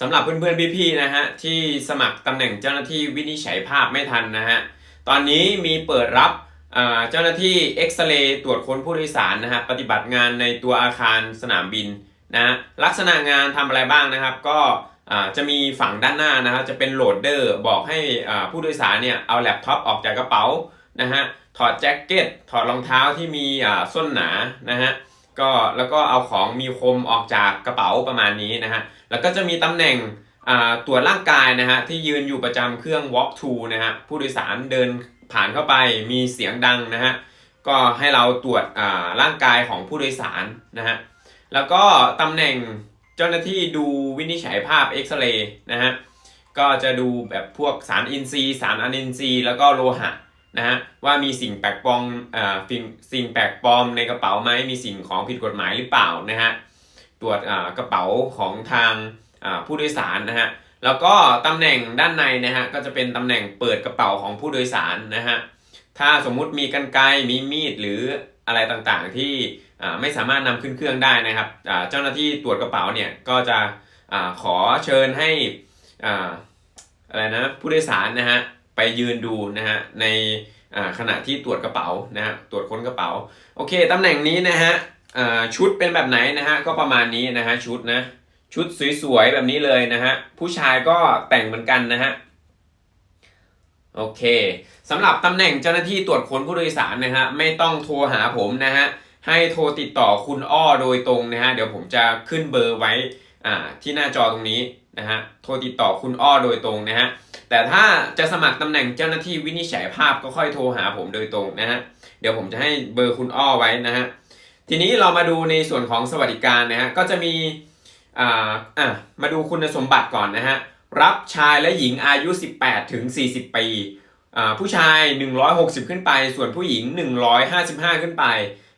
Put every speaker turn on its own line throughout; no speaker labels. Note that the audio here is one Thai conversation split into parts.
สำหรับเพื่อนๆพี่ๆนะฮะที่สมัครตำแหน่งเจ้าหน้าที่วินิจฉัยภาพไม่ทันนะฮะตอนนี้มีเปิดรับเจ้าหน้าที่เอ็กซเรย์ตรวจค้นผู้โดยสารนะฮะปฏิบัติงานในตัวอาคารสนามบินนะลักษณะงานทำอะไรบ้างนะครับ ก็จะมีฝั่งด้านหน้านะฮะจะเป็นโหลดเดอร์บอกให้ผู้โดยสารเนี่ยเอาแล็ปท็อปออกจากกระเป๋านะฮะถอดแจ็คเก็ตถอดรองเท้าที่มีส้นหนานะฮะ ก็แล้วก็เอาของมีคมออกจากกระเป๋าประมาณนี้นะฮะ แล้วก็จะมีตำแหน่งตรวจร่างกายนะฮะที่ยืนอยู่ประจำเครื่อง walk to นะฮะผู้โดยสารเดินผ่านเข้าไปมีเสียงดังนะฮะก็ให้เราตรวจร่างกายของผู้โดยสารนะฮะแล้วก็ตำแหน่งเจ้าหน้าที่ดูวินิจฉัยภาพเอ็กซเรย์นะฮะก็จะดูแบบพวกสารอินทรีย์ สารอนินทรีย์ แล้วก็โลหะ นะฮะว่ามีสิ่งแปลกปลอมอ่าสิ่งสิ่งแปลกปลอมในกระเป๋าไหมมีสิ่งของผิดกฎหมายหรือเปล่านะฮะตรวจอ่ากระเป๋าของทางอ่าผู้โดยสารนะฮะแล้วก็ตำแหน่งด้านในนะฮะก็จะเป็นตำแหน่งเปิดกระเป๋าของผู้โดยสารนะฮะถ้าสมมุติมีกันไกมีมีดหรืออะไรต่างๆที่ไม่สามารถนำขึ้นเครื่องได้นะครับเจ้าหน้าที่ตรวจกระเป๋าเนี่ยก็จะอาขอเชิญให้ออะไรนะผู้โดยสารนะฮะ ไปยืนดูนะฮะในขณะที่ตรวจกระเป๋านะฮะตรวจค้นกระเป๋าโอเคตำแหน่งนี้นะฮะชุดเป็นแบบไหนนะฮะก็ประมาณนี้นะฮะชุดนะชุดสวยๆแบบนี้เลยนะฮะผู้ชายก็แต่งเหมือนกันนะฮะโอเคสำหรับตำแหน่งเจ้าหน้าที่ตรวจค้นผู้โดยสารนะฮะไม่ต้องโทรหาผมนะฮะให้โทรติดต่อคุณอ้อโดยตรงนะฮะเดี๋ยวผมจะขึ้นเบอร์ไว้ที่หน้าจอตรงนี้นะฮะโทรติดต่อคุณอ้อโดยตรงนะฮะ แต่ถ้าจะสมัครตำแหน่งเจ้าหน้าที่วินิจฉัยภาพก็ค่อยโทรหาผมโดยตรงนะฮะเดี๋ยวผมจะให้เบอร์คุณอ้อไว้นะฮะทีนี้เรามาดูในส่วนของสวัสดิการนะฮะก็จะมีอ่าอะมาดูคุณสมบัติก่อนนะฮะรับชายและหญิงอายุ 18ถึง40 ปีอ่าผู้ชาย 160 ขึ้นไป ส่วนผู้หญิง 155 ขึ้นไป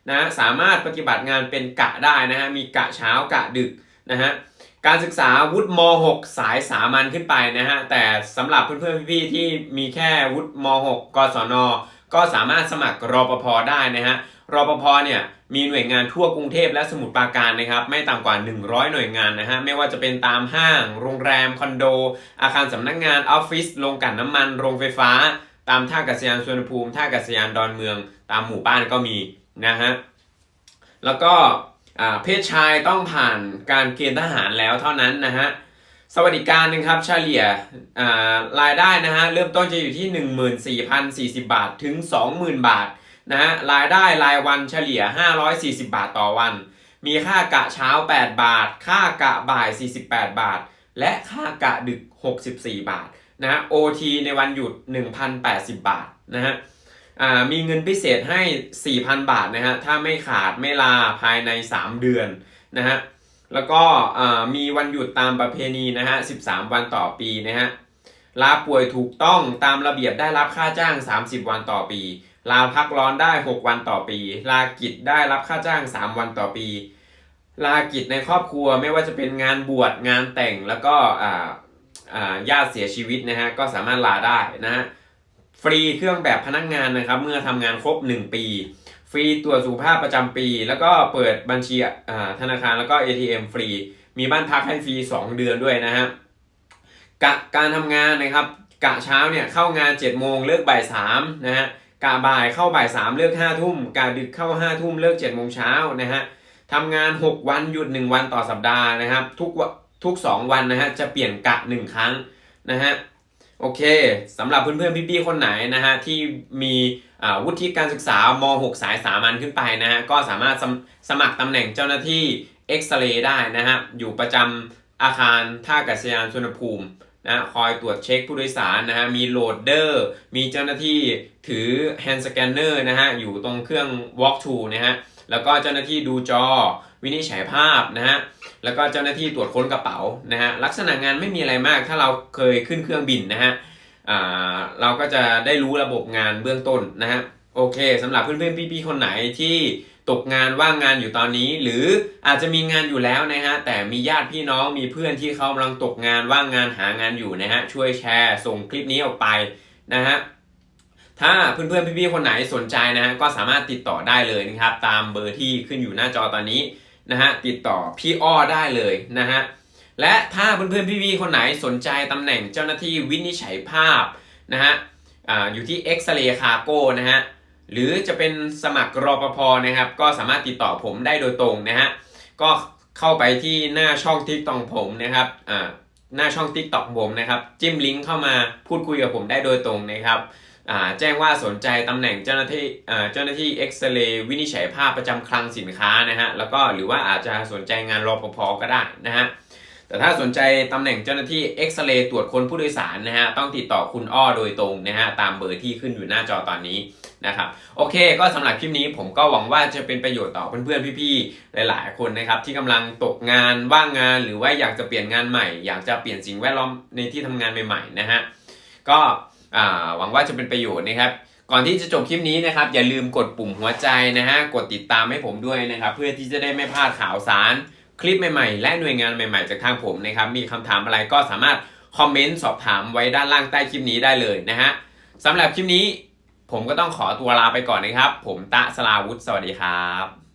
นะสามารถปฏิบัติงานเป็นกะได้นะฮะมีกะเช้ากะดึกนะฮะ การศึกษาวุฒิม .6 สายสามัญขึ้นไปนะฮะ แต่สำหรับเพื่อนๆพี่ๆที่มีแค่วุฒิม .6 กศน ก็สามารถสมัครรปภได้นะฮะ รปภเนี่ยมีหน่วยงานทั่วกรุงเทพและสมุทรปราการนะครับ ไม่ต่ำกว่า 100 หน่วยงานนะฮะ ไม่ว่าจะเป็นตามห้าง โรงแรม คอนโด อาคารสำนักงานออฟฟิศโรงกลั่นน้ำมัน โรงไฟฟ้า ตามท่าอากาศยานสุวรรณภูมิท่าอากาศยานดอนเมือง ตามหมู่บ้านก็มีนะฮะ แล้วก็ เพศชายต้องผ่านการเกณฑ์ทหารแล้วเท่านั้นนะฮะสวัสดิการนะครับเฉลี่ยรายได้นะฮะเริ่มต้นจะอยู่ที่ 14,040 บาทถึง 20,000 บาทนะฮะรายได้รายวันเฉลี่ย 540 บาทต่อวัน มีค่ากะเช้า 8 บาท ค่ากะบ่าย 48 บาท และค่ากะดึก 64 บาทนะฮะ OT ในวันหยุด 1,080 บาทนะฮะ มีเงินพิเศษให้ 4,000 บาทนะฮะถ้าไม่ขาดไม่ลาภายใน 3 เดือนนะฮะแล้วก็มีวันหยุดตามประเพณีนะฮะ 13 วันต่อปีนะฮะลาป่วยถูกต้องตามระเบียบได้รับค่าจ้าง 30 วันต่อปี ลาพักร้อนได้ 6 วันต่อปี ลากิจได้รับค่าจ้าง 3 วันต่อปี ลากิจในครอบครัวไม่ว่าจะเป็นงานบวชงานแต่งแล้วก็ญาติเสียชีวิตนะฮะก็สามารถลาได้นะฮะ ฟรีเครื่องแบบพนักงานนะครับ เมื่อทำงานครบ 1 ปี ฟรีตรวจสุขภาพประจำปี แล้วก็เปิดบัญชีอ่าธนาคารแล้วก็ ATM ฟรี มีบ้านพักให้ฟรี 2 เดือนด้วยนะฮะกะการทำงานนะครับกะเช้าเนี่ยเข้างาน 7 โมงเลิกบ่าย3นะฮะกะบ่ายเข้าบ่ายสามเลิกห้าทุ่มกะดึกเข้าห้าทุ่มเลิกเจ็ดโมงเช้านะฮะทำงาน 6 วันหยุด 1 วันต่อสัปดาห์นะครับ ทุกวันทุก 2 วันนะฮะจะเปลี่ยนกะ 1 ครั้งนะฮะ โอเคสำหรับเพื่อนๆพี่ๆคนไหนนะฮะที่มีอาวุฒิการศึกษาม6สายสามัญขึ้นไปนะฮะก็สามารถสมสมัครตำแหน่งเจ้าหน้าที่เอ็กซเรย์ได้นะฮะอยู่ประจำอาคารท่าอากาศยานสุวรรณภูมินะคอยตรวจเช็คผู้โดยสารนะฮะมีโหลดเดอร์ มีเจ้าหน้าที่ถือ hand scanner นะฮะอยู่ตรงเครื่อง walk to นะฮะแล้วก็เจ้าหน้าที่ดูจอ วินิจฉัยภาพนะฮะแล้วก็เจ้าหน้าที่ตรวจค้นกระเป๋านะฮะลักษณะงานไม่มีอะไรมาก ถ้าเราเคยขึ้นเครื่องบินนะฮะเราก็จะได้รู้ระบบงานเบื้องต้นนะฮะโอเคสำหรับเพื่อนๆพี่ๆคนไหนที่ตกงานว่างงานอยู่ตอนนี้ หรืออาจจะมีงานอยู่แล้วนะฮะแต่มีญาติพี่น้องมีเพื่อนที่เขากำลังตกงานว่างงานหางานอยู่นะฮะช่วยแชร์ส่งคลิปนี้ออกไปนะฮะถ้าเพื่อนๆพี่ๆคนไหนสนใจนะฮะก็สามารถติดต่อได้เลยนะครับตามเบอร์ที่ขึ้นอยู่หน้าจอตอนนี้ นะฮะติดต่อพี่อ้อได้เลยนะฮะและถ้าเพื่อนๆพี่ๆคนไหนสนใจตำแหน่งเจ้าหน้าที่วินิจฉัยภาพนะฮะออยู่ที่เอ็กซเรย์คาโก้นะฮะหรือจะเป็นสมัครรอปภนะครับก็สามารถติดต่อผมได้โดยตรงนะฮะก็เข้าไปที่หน้าช่องทิกตอกผมนะครับหน้าช่องทิกตอกผมนะครับ จิ้มลิงก์เข้ามาพูดคุยกับผมได้โดยตรงนะครับ แจ้งว่าสนใจตำแหน่งเจ้าหน้าที่เจ้าหน้าที่เอ็กซเรย์วินิจฉัยภาพประจำคลังสินค้านะฮะแล้วก็หรือว่าอาจจะสนใจงานรอปภก็ได้นะฮะแต่ถ้าสนใจตำแหน่งเจ้าหน้าที่เอ็กซเรย์ตรวจคนผู้โดยสารนะฮะต้องติดต่อคุณอ้อโดยตรงนะฮะตามเบอร์ที่ขึ้นอยู่หน้าจอตอนนี้นะครับโอเคก็สำหรับคลิปนี้ผมก็หวังว่าจะเป็นประโยชน์ต่อเพื่อนๆพี่ๆหลายๆคนนะครับที่กำลังตกงานว่างงานหรือว่าอยากจะเปลี่ยนงานใหม่ อยากจะเปลี่ยนสิ่งแวดล้อมในที่ทำงานใหม่ๆนะฮะก็ หวังว่าจะเป็นประโยชน์นะครับ ก่อนที่จะจบคลิปนี้นะครับ อย่าลืมกดปุ่มหัวใจนะฮะกดติดตามให้ผมด้วยนะครับ เพื่อที่จะได้ไม่พลาดข่าวสาร คลิปใหม่ๆ และหน่วยงานใหม่ๆ จากทางผมนะครับ มีคำถามอะไรก็สามารถคอมเมนต์สอบถามไว้ด้านล่างใต้คลิปนี้ได้เลยนะฮะสำหรับคลิปนี้ ผมก็ต้องขอตัวลาไปก่อนนะครับ ผมตะสลาวุฒิสวัสดีครับ